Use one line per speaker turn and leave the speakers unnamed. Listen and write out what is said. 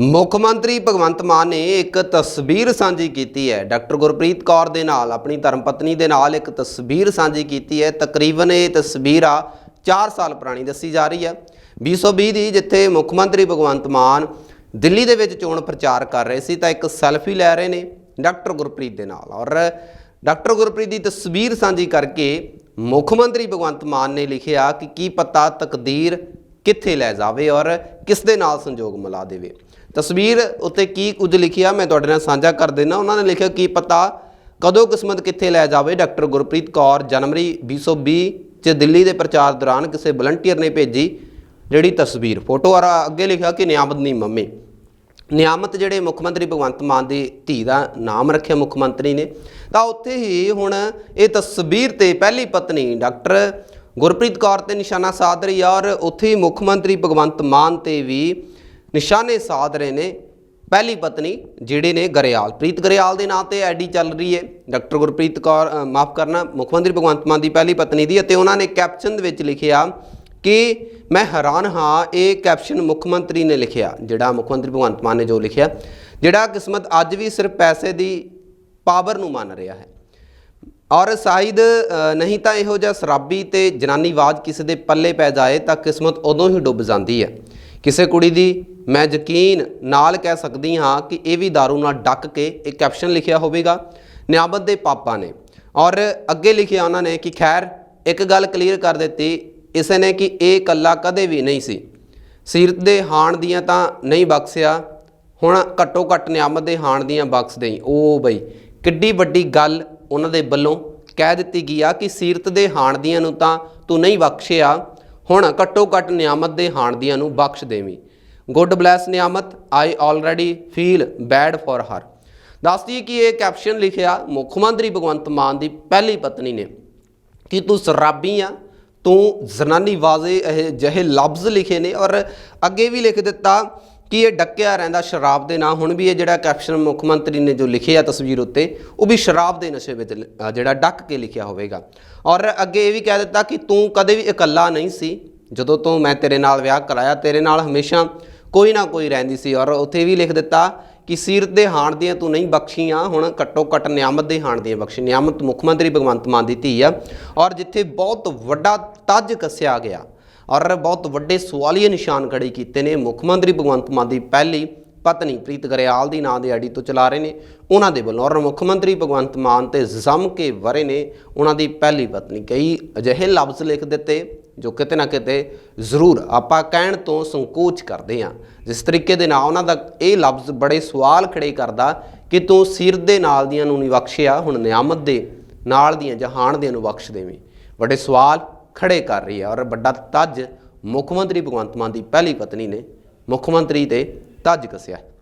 ਮੁੱਖ ਮੰਤਰੀ ਭਗਵੰਤ ਮਾਨ ਨੇ ਇੱਕ ਤਸਵੀਰ ਸਾਂਝੀ ਕੀਤੀ ਹੈ। ਡਾਕਟਰ ਗੁਰਪ੍ਰੀਤ ਕੌਰ ਦੇ ਨਾਲ, ਆਪਣੀ ਧਰਮ ਪਤਨੀ ਦੇ ਨਾਲ ਇੱਕ ਤਸਵੀਰ ਸਾਂਝੀ ਕੀਤੀ ਹੈ। ਤਕਰੀਬਨ ਇਹ ਤਸਵੀਰ ਆ 4 ਸਾਲ ਪੁਰਾਣੀ ਦੱਸੀ ਜਾ ਰਹੀ ਹੈ। 2020 ਦੀ ਜਿੱਥੇ ਮੁੱਖ ਮੰਤਰੀ ਭਗਵੰਤ ਮਾਨ ਦਿੱਲੀ ਦੇ ਵਿੱਚ ਚੋਣ ਪ੍ਰਚਾਰ ਕਰ ਰਹੇ ਸੀ, ਤਾਂ ਇੱਕ ਸੈਲਫੀ ਲੈ ਰਹੇ ਨੇ ਡਾਕਟਰ ਗੁਰਪ੍ਰੀਤ ਦੇ ਨਾਲ। ਔਰ ਡਾਕਟਰ ਗੁਰਪ੍ਰੀਤ ਦੀ ਤਸਵੀਰ ਸਾਂਝੀ ਕਰਕੇ ਮੁੱਖ ਮੰਤਰੀ ਭਗਵੰਤ ਮਾਨ ਨੇ ਲਿਖਿਆ ਕਿ ਕੀ ਪਤਾ ਤਕਦੀਰ ਕਿੱਥੇ ਲੈ ਜਾਵੇ ਔਰ ਕਿਸ ਦੇ ਨਾਲ ਸੰਜੋਗ ਮਿਲਾ ਦੇਵੇ। ਤਸਵੀਰ ਉੱਤੇ ਕੀ ਕੁਝ ਲਿਖਿਆ ਮੈਂ ਤੁਹਾਡੇ ਨਾਲ ਸਾਂਝਾ ਕਰ ਦੇਣਾ ਉਹਨਾਂ ਨੇ ਲਿਖਿਆ ਕੀ ਪਤਾ ਕਦੋਂ ਕਿਸਮਤ ਕਿੱਥੇ ਲੈ ਜਾਵੇ। ਡਾਕਟਰ ਗੁਰਪ੍ਰੀਤ ਕੌਰ, ਜਨਵਰੀ 2020 ਚ ਦਿੱਲੀ ਦੇ ਪ੍ਰਚਾਰ ਦੌਰਾਨ ਕਿਸੇ ਵਲੰਟੀਅਰ ਨੇ ਭੇਜੀ ਜਿਹੜੀ ਤਸਵੀਰ। ਫੋਟੋ ਔਰ ਅੱਗੇ ਲਿਖਿਆ ਕਿ ਨਿਆਮਤ ਦੀ ਮੰਮੀ। ਨਿਆਮਤ ਜਿਹੜੇ ਮੁੱਖ ਮੰਤਰੀ ਭਗਵੰਤ ਮਾਨ ਦੀ ਧੀ ਦਾ ਨਾਮ ਰੱਖਿਆ ਮੁੱਖ ਮੰਤਰੀ ਨੇ। ਤਾਂ ਉੱਥੇ ਹੀ ਹੁਣ ਇਹ ਤਸਵੀਰ ਤੇ ਪਹਿਲੀ ਪਤਨੀ ਡਾਕਟਰ ਗੁਰਪ੍ਰੀਤ ਕੌਰ ਤੇ ਨਿਸ਼ਾਨਾ ਸਾਧ ਰਹੀ ਆ ਔਰ ਉੱਥੇ ਹੀ ਮੁੱਖ ਮੰਤਰੀ ਭਗਵੰਤ ਮਾਨ ਤੇ ਵੀ ਨਿਸ਼ਾਨੇ ਸਾਧ ਰਹੇ ਨੇ ਪਹਿਲੀ ਪਤਨੀ ਜਿਹੜੇ ਨੇ ਗਰੇਵਾਲ ਪ੍ਰੀਤ ਗਰੇਵਾਲ ਦੇ ਨਾਂ ਤੇ ਐਡੀ ਚੱਲ ਰਹੀ ਹੈ। ਡਾਕਟਰ ਗੁਰਪ੍ਰੀਤ ਕੌਰ ਮਾਫ ਕਰਨਾ, ਮੁੱਖ ਮੰਤਰੀ ਭਗਵੰਤ ਮਾਨ ਦੀ ਪਹਿਲੀ ਪਤਨੀ ਦੀ ਅਤੇ ਉਹਨਾਂ ਨੇ ਕੈਪਸ਼ਨ ਦੇ ਵਿੱਚ ਲਿਖਿਆ ਕਿ ਮੈਂ ਹੈਰਾਨ ਹਾਂ, ਇਹ ਕੈਪਸ਼ਨ ਮੁੱਖ ਮੰਤਰੀ ਨੇ ਲਿਖਿਆ, ਜਿਹੜਾ ਮੁੱਖ ਮੰਤਰੀ ਭਗਵੰਤ ਮਾਨ ਨੇ ਜੋ ਲਿਖਿਆ, ਜਿਹੜਾ ਕਿਸਮਤ ਅੱਜ ਵੀ ਸਿਰਫ ਪੈਸੇ ਦੀ ਪਾਵਰ ਨੂੰ ਮੰਨ ਰਿਹਾ ਹੈ। ਔਰ ਸ਼ਾਇਦ ਨਹੀਂ ਤਾਂ ਇਹੋ ਜਿਹਾ ਸ਼ਰਾਬੀ ਤੇ ਜਨਾਨੀਵਾਜ ਕਿਸੇ ਦੇ ਪੱਲੇ ਪੈ ਜਾਏ ਤਾਂ ਕਿਸਮਤ ਉਦੋਂ ਹੀ ਡੁੱਬ ਜਾਂਦੀ ਹੈ। ਕਿਸੇ ਕੁੜੀ ਦੀ ਮੈਂ ਯਕੀਨ ਨਾਲ ਕਹਿ ਸਕਦੀ ਹਾਂ ਕਿ ਇਹ ਵੀ दारू ਨਾਲ ਡੱਕ ਕੇ ਇਹ ਕੈਪਸ਼ਨ ਲਿਖਿਆ ਹੋਵੇਗਾ ਨਿਆਮਤ ਦੇ ਪਾਪਾ ਨੇ। ਔਰ ਅੱਗੇ ਲਿਖਿਆ ਉਹਨਾਂ ਨੇ ਕਿ ਖੈਰ, ਇੱਕ ਗੱਲ ਕਲੀਅਰ ਕਰ ਦਿੱਤੀ, ਇਸੇ ਨੇ ਕਿ ਇਹ ਕੱਲਾ ਕਦੇ ਵੀ ਨਹੀਂ ਸੀ। ਸੀਰਤ ਦੇ ਹਾਣ ਦੀਆਂ ਤਾਂ ਨਹੀਂ ਬਖਸ਼ਿਆ, ਹੁਣ ਘੱਟੋ ਘੱਟ ਨਿਆਮਤ ਦੇ ਹਾਣ ਦੀਆਂ ਬਖਸ਼ ਦੇਈ ਉਹ ਬਈ, ਕਿੱਡੀ ਵੱਡੀ ਗੱਲ ਉਹਨਾਂ ਦੇ ਵੱਲੋਂ ਕਹਿ ਦਿੱਤੀ ਗਈ ਆ ਕਿ ਸੀਰਤ ਦੇ ਹਾਣ ਦੀਆਂ ਨੂੰ ਤਾਂ ਤੂੰ ਨਹੀਂ ਬਖਸ਼ਿਆ, ਹੁਣ ਘੱਟੋ ਘੱਟ ਨਿਆਮਤ ਦੇ ਹਾਣ ਦੀਆਂ ਨੂੰ ਬਖਸ਼ ਦੇਵੀਂ good bless Niamat I already feel bad for her ਦੱਸਦੀ ਕਿ ਇਹ ਕੈਪਸ਼ਨ ਲਿਖਿਆ ਮੁੱਖ ਮੰਤਰੀ ਭਗਵੰਤ ਮਾਨ ਦੀ ਪਹਿਲੀ ਪਤਨੀ ਨੇ। ਕਿ ਤੂੰ ਸ਼ਰਾਬੀ ਆ, ਤੂੰ ਜ਼ਨਾਨੀ ਵਾਜ਼ੇ ਇਹ ਜਿਹੇ ਲਫ਼ਜ਼ ਲਿਖੇ ਨੇ ਔਰ ਅੱਗੇ ਵੀ ਲਿਖ ਦਿੱਤਾ ਕਿ ਇਹ ਡੱਕਿਆ ਰਹਿੰਦਾ ਸ਼ਰਾਬ ਦੇ ਨਾਂ। ਹੁਣ ਵੀ ਇਹ ਜਿਹੜਾ ਕੈਪਸ਼ਨ ਮੁੱਖ ਮੰਤਰੀ ਨੇ ਜੋ ਲਿਖਿਆ ਤਸਵੀਰ ਉੱਤੇ, ਉਹ ਵੀ ਸ਼ਰਾਬ ਦੇ ਨਸ਼ੇ ਵਿੱਚ ਜਿਹੜਾ ਡੱਕ ਕੇ ਲਿਖਿਆ ਹੋਵੇਗਾ। ਔਰ ਅੱਗੇ ਇਹ ਵੀ ਕਹਿ ਦਿੱਤਾ ਕਿ ਤੂੰ ਕਦੇ ਵੀ ਇਕੱਲਾ ਨਹੀਂ ਸੀ। ਜਦੋਂ ਤੋਂ ਮੈਂ ਤੇਰੇ ਨਾਲ ਵਿਆਹ ਕਰਾਇਆ, ਤੇਰੇ ਨਾਲ ਹਮੇਸ਼ਾ ਕੋਈ ਨਾ ਕੋਈ ਰਹਿੰਦੀ ਸੀ ਔਰ ਉੱਥੇ ਵੀ ਲਿਖ ਦਿੱਤਾ ਕਿ ਸੀਰਤ ਦੇ ਹਾਣ ਦੀਆਂ ਤੂੰ ਨਹੀਂ ਬਖਸ਼ੀਆਂ, ਹੁਣ ਘੱਟੋ ਘੱਟ ਨਿਆਮਤ ਦੇ ਹਾਣ ਦੀਆਂ ਬਖਸ਼ੀ, ਨਿਆਮਤ ਮੁੱਖ ਮੰਤਰੀ ਭਗਵੰਤ ਮਾਨ ਦੀ ਧੀ ਆ। ਔਰ ਜਿੱਥੇ ਬਹੁਤ ਵੱਡਾ ਤੱਜ ਕੱਸਿਆ ਗਿਆ ਔਰ ਬਹੁਤ ਵੱਡੇ ਸਵਾਲੀਏ ਨਿਸ਼ਾਨ ਖੜੇ ਕੀਤੇ ਨੇ, ਮੁੱਖ ਮੰਤਰੀ ਭਗਵੰਤ ਮਾਨ ਦੀ ਪਹਿਲੀ ਪਤਨੀ ਪ੍ਰੀਤ ਗਰੇਵਾਲ ਦੀ ਨਾਂ ਦੇ ਆਈਡੀ ਤੋਂ ਚਲਾ ਰਹੇ ਨੇ ਉਹਨਾਂ ਦੇ ਵੱਲੋਂ। ਔਰ ਮੁੱਖ ਮੰਤਰੀ ਭਗਵੰਤ ਮਾਨ ਤੇ ਜ਼ਮ ਕੇ ਵਰੇ ਨੇ ਉਹਨਾਂ ਦੀ ਪਹਿਲੀ ਪਤਨੀ। ਕਈ ਅਜਿਹੇ ਲਫ਼ਜ਼ ਲਿਖ ਦਿੱਤੇ ਜੋ ਕਿਤੇ ਨਾ ਕਿਤੇ ਜ਼ਰੂਰ ਆਪਾਂ ਕਹਿਣ ਤੋਂ ਸੰਕੋਚ ਕਰਦੇ ਹਾਂ। ਜਿਸ ਤਰੀਕੇ ਦੇ ਨਾਲ ਉਹਨਾਂ ਦਾ ਇਹ ਲਫ਼ਜ਼ ਬੜੇ ਸਵਾਲ ਖੜੇ ਕਰਦਾ ਕਿ ਤੂੰ ਸਿਰ ਦੇ ਨਾਲ ਦੀਆਂ ਨੂੰ ਨਹੀਂ ਬਖਸ਼ਿਆ, ਹੁਣ ਨਿਆਮਤ ਦੇ ਨਾਲ ਦੀਆਂ ਜਹਾਨ ਦੀਆਂ ਨੂੰ ਬਖਸ਼ ਦੇਵੇਂ। ਵੱਡੇ ਸਵਾਲ ਖੜੇ ਕਰ ਰਹੀ ਹੈ ਔਰ ਵੱਡਾ ਤੱਜ ਮੁੱਖ ਮੰਤਰੀ ਭਗਵੰਤ ਮਾਨ ਦੀ ਪਹਿਲੀ ਪਤਨੀ ਨੇ ਮੁੱਖ ਮੰਤਰੀ ਤੇ ਤੱਜ ਕੱਸਿਆ।